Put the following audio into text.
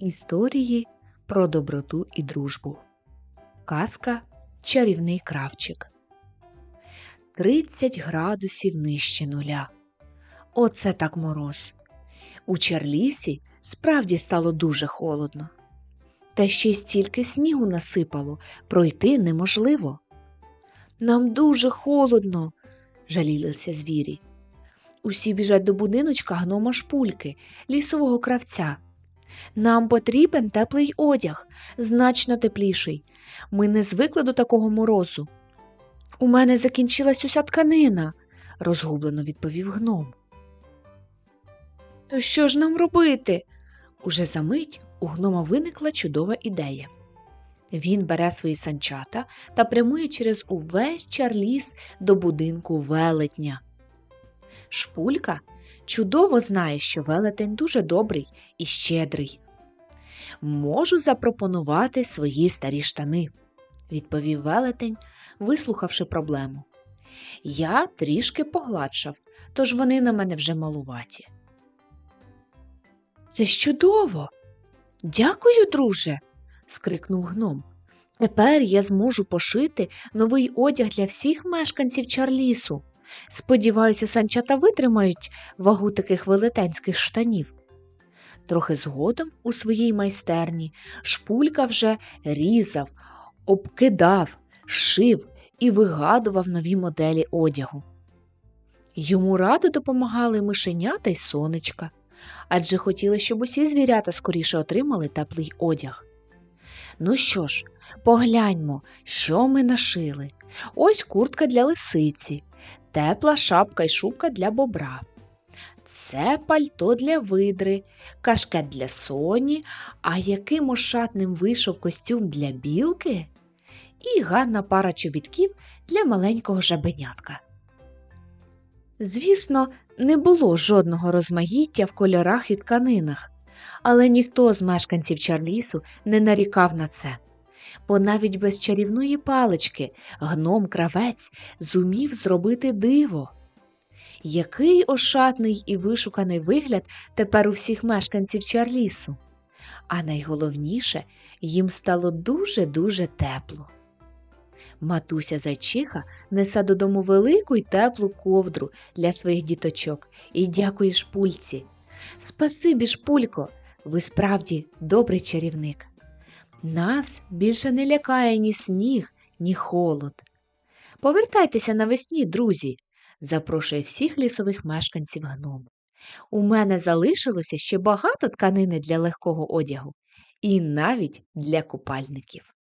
Історії про доброту і дружбу. Казка Чарівний кравчик. 30 градусів нижче нуля. Оце так мороз. У Чарлісі справді стало дуже холодно. Та ще стільки снігу насипало, пройти неможливо. Нам дуже холодно, жалілися звірі. Усі біжать до будиночка гнома шпульки, лісового кравця. Нам потрібен теплий одяг, значно тепліший. Ми не звикли до такого морозу. У мене закінчилась уся тканина, розгублено відповів гном. То що ж нам робити? Уже за мить у гнома виникла чудова ідея. Він бере свої санчата та прямує через увесь чарліс до будинку велетня. Шпулька чудово знає, що велетень дуже добрий і щедрий. Можу запропонувати свої старі штани, відповів велетень, вислухавши проблему. Я трішки погладшав, тож вони на мене вже малуваті. Це чудово. Дякую, друже. скрикнув гном. Тепер я зможу пошити новий одяг для всіх мешканців Чарлісу. Сподіваюся, санчата витримають вагу таких велетенських штанів. Трохи згодом у своїй майстерні шпулька вже різав, обкидав, шив і вигадував нові моделі одягу. Йому радо допомагали мишенята й сонечка, адже хотіли, щоб усі звірята скоріше отримали теплий одяг. Ну що ж, погляньмо, що ми нашили. Ось куртка для лисиці, тепла шапка й шубка для бобра. Це пальто для видри, кашкет для соні, а яким ошатним вийшов костюм для білки і гарна пара чобітків для маленького жабенятка. Звісно, не було жодного розмаїття в кольорах і тканинах, але ніхто з мешканців Чарлісу не нарікав на це, бо навіть без чарівної палички гном кравець зумів зробити диво. Який ошатний і вишуканий вигляд тепер у всіх мешканців Чарлісу. А найголовніше, їм стало дуже-дуже тепло. Матуся зайчиха несе додому велику й теплу ковдру для своїх діточок і дякує шпульці. Спасибі, шпулько, ви справді добрий чарівник. Нас більше не лякає ні сніг, ні холод. Повертайтеся навесні, друзі, запрошує всіх лісових мешканців гном. У мене залишилося ще багато тканини для легкого одягу і навіть для купальників.